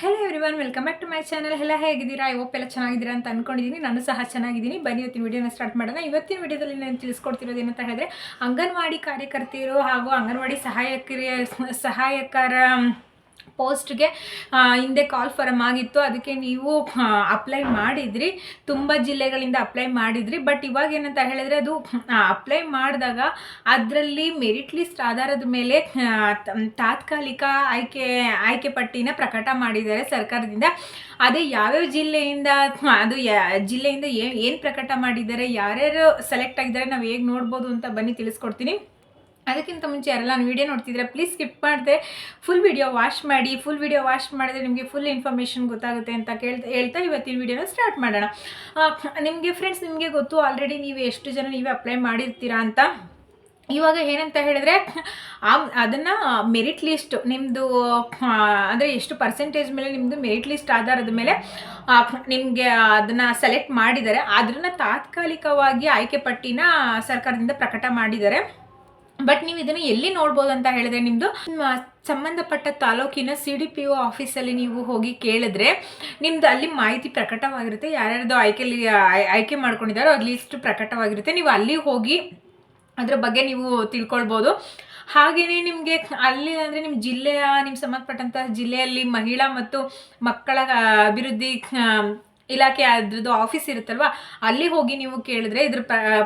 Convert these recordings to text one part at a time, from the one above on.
Hello everyone welcome back to my channel ಎಲ್ಲ ಹೇಗಿದ್ದೀರಾ I hope ಎಲ್ಲ ಚೆನ್ನಾಗಿದ್ದೀರಾ ಅಂತ ಅನ್ಕೊಂಡಿದ್ದೀನಿ ನಾನು ಸಹ ಚೆನ್ನಾಗಿದ್ದೀನಿ ಬನ್ನಿ ಇವತ್ತಿನ ವಿಡಿಯೋನ ಸ್ಟಾರ್ಟ್ ಮಾಡೋಣ ಇವತ್ತಿನ ವಿಡಿಯೋದಲ್ಲಿ ನಾನು ತಿಳಿಸ್ಕೊಡ್ತಿರೋದು ಏನಂತ ಹೇಳಿದ್ರೆ ಅಂಗನವಾಡಿ ಕಾರ್ಯಕರ್ತೆಯರು ಹಾಗೂ ಅಂಗನವಾಡಿ ಸಹಾಯಕರ ಸಹಾಯಕರ ಪೋಸ್ಟ್ಗೆ ಹಿಂದೆ ಕಾಲ್ ಫಾರಮ್ ಆಗಿತ್ತು. ಅದಕ್ಕೆ ನೀವು ಅಪ್ಲೈ ಮಾಡಿದ್ರಿ. ತುಂಬ ಜಿಲ್ಲೆಗಳಿಂದ ಅಪ್ಲೈ ಮಾಡಿದ್ರಿ. ಬಟ್ ಇವಾಗ ಏನಂತ ಹೇಳಿದ್ರೆ ಅದು ಅಪ್ಲೈ ಮಾಡಿದಾಗ ಅದರಲ್ಲಿ ಮೆರಿಟ್ ಲಿಸ್ಟ್ ಆಧಾರದ ಮೇಲೆ ತಾತ್ಕಾಲಿಕ ಆಯ್ಕೆ ಆಯ್ಕೆ ಪಟ್ಟಿನ ಪ್ರಕಟ ಮಾಡಿದ್ದಾರೆ ಸರ್ಕಾರದಿಂದ. ಅದೇ ಯಾವ್ಯಾವ ಜಿಲ್ಲೆಯಿಂದ, ಅದು ಜಿಲ್ಲೆಯಿಂದ ಏನು ಪ್ರಕಟ ಮಾಡಿದ್ದಾರೆ, ಯಾರ್ಯಾರು ಸೆಲೆಕ್ಟ್ ಆಗಿದ್ದಾರೆ, ನಾವು ಹೇಗೆ ನೋಡ್ಬೋದು ಅಂತ ಬನ್ನಿ ತಿಳಿಸ್ಕೊಡ್ತೀನಿ. ಅದಕ್ಕಿಂತ ಮುಂಚೆ ಯಾರೆಲ್ಲ ನಾನು ವಿಡಿಯೋ ನೋಡ್ತಿದ್ರೆ ಪ್ಲೀಸ್ ಸ್ಕಿಪ್ ಮಾಡಿದೆ. ಫುಲ್ ವಿಡಿಯೋ ವಾಶ್ ಮಾಡಿ ಫುಲ್ ವಿಡಿಯೋ ವಾಶ್ ಮಾಡಿದ್ರೆ ನಿಮಗೆ ಫುಲ್ ಇನ್ಫಾರ್ಮೇಷನ್ ಗೊತ್ತಾಗುತ್ತೆ ಅಂತ ಕೇಳ್ತಾ, ಹೇಳ್ತಾ ಇವತ್ತಿನ ವಿಡಿಯೋನ ಸ್ಟಾರ್ಟ್ ಮಾಡೋಣ. ನಿಮಗೆ ಫ್ರೆಂಡ್ಸ್ ನಿಮಗೆ ಗೊತ್ತು ಆಲ್ರೆಡಿ ನೀವು ಎಷ್ಟು ಜನ ನೀವೇ ಅಪ್ಲೈ ಮಾಡಿರ್ತೀರಾ ಅಂತ. ಇವಾಗ ಏನಂತ ಹೇಳಿದ್ರೆ ಅದನ್ನು ಮೆರಿಟ್ ಲಿಸ್ಟ್ ನಿಮ್ಮದು ಅಂದರೆ ಎಷ್ಟು ಪರ್ಸೆಂಟೇಜ್ ಮೇಲೆ ನಿಮ್ಮದು ಮೆರಿಟ್ ಲಿಸ್ಟ್ ಆಧಾರದ ಮೇಲೆ ನಿಮಗೆ ಅದನ್ನು ಸೆಲೆಕ್ಟ್ ಮಾಡಿದ್ದಾರೆ. ಅದನ್ನು ತಾತ್ಕಾಲಿಕವಾಗಿ ಆಯ್ಕೆ ಪಟ್ಟಿನ ಸರ್ಕಾರದಿಂದ ಪ್ರಕಟ ಮಾಡಿದ್ದಾರೆ. ಬಟ್ ನೀವು ಇದನ್ನು ಎಲ್ಲಿ ನೋಡ್ಬೋದು ಅಂತ ಹೇಳಿದ್ರೆ ನಿಮ್ಮದು ಸಂಬಂಧಪಟ್ಟ ತಾಲೂಕಿನ ಸಿ ಡಿ ಪಿ ಒ ಆಫೀಸಲ್ಲಿ ನೀವು ಹೋಗಿ ಕೇಳಿದ್ರೆ ನಿಮ್ದು ಅಲ್ಲಿ ಮಾಹಿತಿ ಪ್ರಕಟವಾಗಿರುತ್ತೆ. ಯಾರ್ಯಾರ್ದು ಆಯ್ಕೆಲಿ ಆಯ್- ಆಯ್ಕೆ ಮಾಡ್ಕೊಂಡಿದ್ದಾರೋ ಅದು ಲಿಸ್ಟ್ ಪ್ರಕಟವಾಗಿರುತ್ತೆ. ನೀವು ಅಲ್ಲಿ ಹೋಗಿ ಅದ್ರ ಬಗ್ಗೆ ನೀವು ತಿಳ್ಕೊಳ್ಬೋದು. ಹಾಗೆಯೇ ನಿಮಗೆ ಅಲ್ಲಿ ಅಂದರೆ ನಿಮ್ಮ ಜಿಲ್ಲೆಯ ನಿಮ್ಮ ಸಂಬಂಧಪಟ್ಟಂತಹ ಜಿಲ್ಲೆಯಲ್ಲಿ ಮಹಿಳಾ ಮತ್ತು ಮಕ್ಕಳ ಅಭಿವೃದ್ಧಿ ಇಲಾಖೆ ಅದ್ರದ್ದು ಆಫೀಸ್ ಇರುತ್ತಲ್ವ, ಅಲ್ಲಿ ಹೋಗಿ ನೀವು ಕೇಳಿದ್ರೆ ಇದ್ರ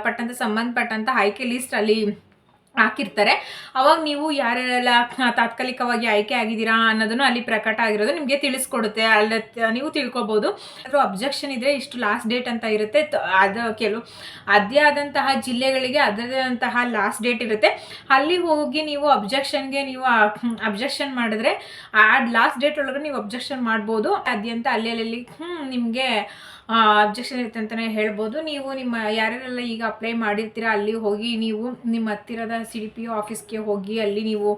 ಪಟ್ಟಂತ ಸಂಬಂಧಪಟ್ಟಂತ ಆಯ್ಕೆ ಲಿಸ್ಟ್ ಅಲ್ಲಿ ಹಾಕಿರ್ತಾರೆ. ಅವಾಗ ನೀವು ಯಾರೆಲ್ಲ ತಾತ್ಕಾಲಿಕವಾಗಿ ಆಯ್ಕೆ ಆಗಿದ್ದೀರಾ ಅನ್ನೋದನ್ನು ಅಲ್ಲಿ ಪ್ರಕಟ ಆಗಿರೋದು ನಿಮಗೆ ತಿಳಿಸ್ಕೊಡುತ್ತೆ. ಅಲ್ಲಿ, ನೀವು ತಿಳ್ಕೊಬೋದು. ಅದರ ಅಬ್ಜೆಕ್ಷನ್ ಇದ್ರೆ ಇಷ್ಟು ಲಾಸ್ಟ್ ಡೇಟ್ ಅಂತ ಇರುತ್ತೆ. ಅದು ಕೆಲವು, ಅದೇ ಆದಂತಹ ಜಿಲ್ಲೆಗಳಿಗೆ ಅದೇ ಆದಂತಹ ಲಾಸ್ಟ್ ಡೇಟ್ ಇರುತ್ತೆ. ಅಲ್ಲಿ ಹೋಗಿ ನೀವು ಅಬ್ಜೆಕ್ಷನ್ಗೆ ನೀವು ಅಬ್ಜೆಕ್ಷನ್ ಮಾಡಿದ್ರೆ ಆ ಲಾಸ್ಟ್ ಡೇಟ್ ಒಳಗೆ ನೀವು ಅಬ್ಜೆಕ್ಷನ್ ಮಾಡ್ಬೋದು. ಅದ್ಯಂತ ಅಲ್ಲಿ ನಿಮಗೆ ಅಬ್ಜೆಕ್ಷನ್ ಇರುತ್ತೆ ಅಂತಲೇ ಹೇಳ್ಬೋದು. ನೀವು ನಿಮ್ಮ ಯಾರ್ಯಾರೆಲ್ಲ ಈಗ ಅಪ್ಲೈ ಮಾಡಿರ್ತೀರ, ಅಲ್ಲಿ ಹೋಗಿ ನೀವು ನಿಮ್ಮ ಹತ್ತಿರದ ಸಿ ಡಿ ಪಿ ಆಫೀಸ್ಗೆ ಹೋಗಿ ಅಲ್ಲಿ ನೀವು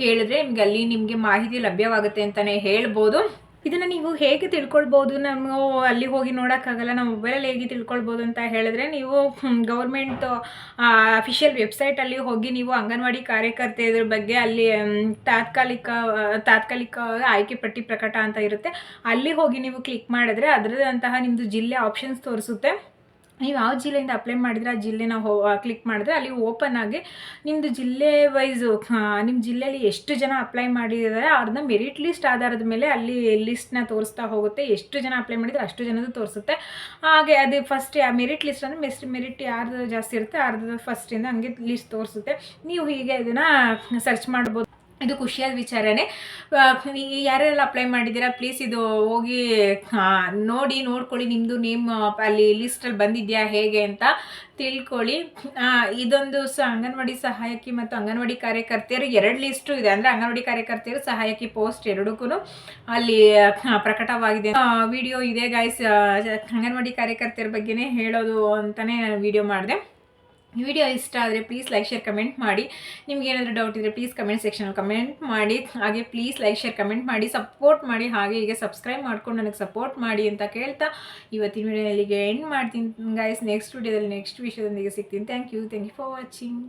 ಕೇಳಿದ್ರೆ ನಿಮಗೆ ಅಲ್ಲಿ ನಿಮಗೆ ಮಾಹಿತಿ ಲಭ್ಯವಾಗುತ್ತೆ ಅಂತಲೇ ಹೇಳ್ಬೋದು. ಇದನ್ನು ನೀವು ಹೇಗೆ ತಿಳ್ಕೊಳ್ಬೋದು? ನಾವು ಅಲ್ಲಿ ಹೋಗಿ ನೋಡೋಕ್ಕಾಗಲ್ಲ, ನಮ್ಮ ಮೊಬೈಲಲ್ಲಿ ಹೇಗೆ ತಿಳ್ಕೊಳ್ಬೋದು ಅಂತ ಹೇಳಿದ್ರೆ ನೀವು ಗೌರ್ಮೆಂಟ್ ಅಫಿಷಿಯಲ್ ವೆಬ್ಸೈಟಲ್ಲಿ ಹೋಗಿ ನೀವು ಅಂಗನವಾಡಿ ಕಾರ್ಯಕರ್ತೆ ಇದ್ರ ಬಗ್ಗೆ ಅಲ್ಲಿ ತಾತ್ಕಾಲಿಕ ತಾತ್ಕಾಲಿಕ ಆಯ್ಕೆ ಪಟ್ಟಿ ಪ್ರಕಟ ಅಂತ ಇರುತ್ತೆ. ಅಲ್ಲಿ ಹೋಗಿ ನೀವು ಕ್ಲಿಕ್ ಮಾಡಿದ್ರೆ ಅದರದಂತಹ ನಿಮ್ಮದು ಜಿಲ್ಲೆ ಆಪ್ಷನ್ಸ್ ತೋರಿಸುತ್ತೆ. ನೀವು ಯಾವ ಜಿಲ್ಲೆಯಿಂದ ಅಪ್ಲೈ ಮಾಡಿದ್ರೆ ಆ ಜಿಲ್ಲೆನ ಹೋ ಕ್ಲಿಕ್ ಮಾಡಿದ್ರೆ ಅಲ್ಲಿ ಓಪನ್ ಆಗಿ ನಿಮ್ಮದು ಜಿಲ್ಲೆ ವೈಸು ನಿಮ್ಮ ಜಿಲ್ಲೆಯಲ್ಲಿ ಎಷ್ಟು ಜನ ಅಪ್ಲೈ ಮಾಡಿದ್ದಾರೆ ಅವ್ರನ್ನ ಮೆರಿಟ್ ಲಿಸ್ಟ್ ಆಧಾರದ ಮೇಲೆ ಅಲ್ಲಿ ಲಿಸ್ಟ್ನ ತೋರಿಸ್ತಾ ಹೋಗುತ್ತೆ. ಎಷ್ಟು ಜನ ಅಪ್ಲೈ ಮಾಡಿದ್ರೆ ಅಷ್ಟು ಜನದ್ದು ತೋರಿಸುತ್ತೆ. ಹಾಗೆ ಅದು ಫಸ್ಟ್ ಮೆರಿಟ್ ಲಿಸ್ಟ್ ಅಂದರೆ ಮೆಸ್ ಮೆರಿಟ್ ಯಾರ್ದು ಜಾಸ್ತಿ ಇರುತ್ತೆ, ಅರ್ಧದ ಫಸ್ಟಿಂದ ಹಂಗೆ ಲಿಸ್ಟ್ ತೋರಿಸುತ್ತೆ. ನೀವು ಹೀಗೆ ಇದನ್ನು ಸರ್ಚ್ ಮಾಡ್ಬೋದು. ಇದು ಖುಷಿಯಾದ ವಿಚಾರನೇ. ಯಾರೆಲ್ಲ ಅಪ್ಲೈ ಮಾಡಿದ್ದೀರಾ? ಪ್ಲೀಸ್ ಇದು ಹೋಗಿ ನೋಡಿ, ನೋಡ್ಕೊಳ್ಳಿ ನಿಮ್ಮದು ನೇಮ್ ಅಲ್ಲಿ ಲಿಸ್ಟಲ್ಲಿ ಬಂದಿದೆಯಾ, ಹೇಗೆ ಅಂತ ತಿಳ್ಕೊಳ್ಳಿ. ಇದೊಂದು ಸ, ಅಂಗನವಾಡಿ ಸಹಾಯಕಿ ಮತ್ತು ಅಂಗನವಾಡಿ ಕಾರ್ಯಕರ್ತೆಯರು ಎರಡು ಲಿಸ್ಟು ಇದೆ. ಅಂದರೆ ಅಂಗನವಾಡಿ ಕಾರ್ಯಕರ್ತೆಯರು, ಸಹಾಯಕಿ ಪೋಸ್ಟ್ ಎರಡಕ್ಕೂ ಅಲ್ಲಿ ಪ್ರಕಟವಾಗಿದೆ. ವಿಡಿಯೋ ಇದೆ ಗಾಯ್ಸ್ ಅಂಗನವಾಡಿ ಕಾರ್ಯಕರ್ತೆಯರ ಬಗ್ಗೆನೇ ಹೇಳೋದು ಅಂತಲೇ ವಿಡಿಯೋ ಮಾಡಿದೆ. ವಿಡಿಯೋ ಇಷ್ಟ ಆದರೆ ಪ್ಲೀಸ್ ಲೈಕ್ ಶೇರ್ ಕಮೆಂಟ್ ಮಾಡಿ. ನಿಮ್ಗೆ ಏನಾದರೂ ಡೌಟ್ ಇದ್ದರೆ ಪ್ಲೀಸ್ ಕಮೆಂಟ್ ಸೆಕ್ಷನಲ್ಲಿ ಕಮೆಂಟ್ ಮಾಡಿ. ಹಾಗೆ ಪ್ಲೀಸ್ ಲೈಕ್ ಶೇರ್ ಕಮೆಂಟ್ ಮಾಡಿ. ಸಪೋರ್ಟ್ ಮಾಡಿ. ಹಾಗೆ ಹೀಗೆ ಸಬ್ಸ್ಕ್ರೈಬ್ ಮಾಡ್ಕೊಂಡು ನನಗೆ ಸಪೋರ್ಟ್ ಮಾಡಿ ಅಂತ ಕೇಳ್ತಾ ಇವತ್ತಿನ ವಿಡಿಯೋದಲ್ಲಿಗೆ ಎಂಡ್ ಮಾಡ್ತೀನಿ ಗೈಸ್ ನೆಕ್ಸ್ಟ್ ವಿಡಿಯೋದಲ್ಲಿ ನೆಕ್ಸ್ಟ್ ವಿಷಯದೊಂದಿಗೆ ಸಿಗ್ತೀನಿ. Thank you thank you for watching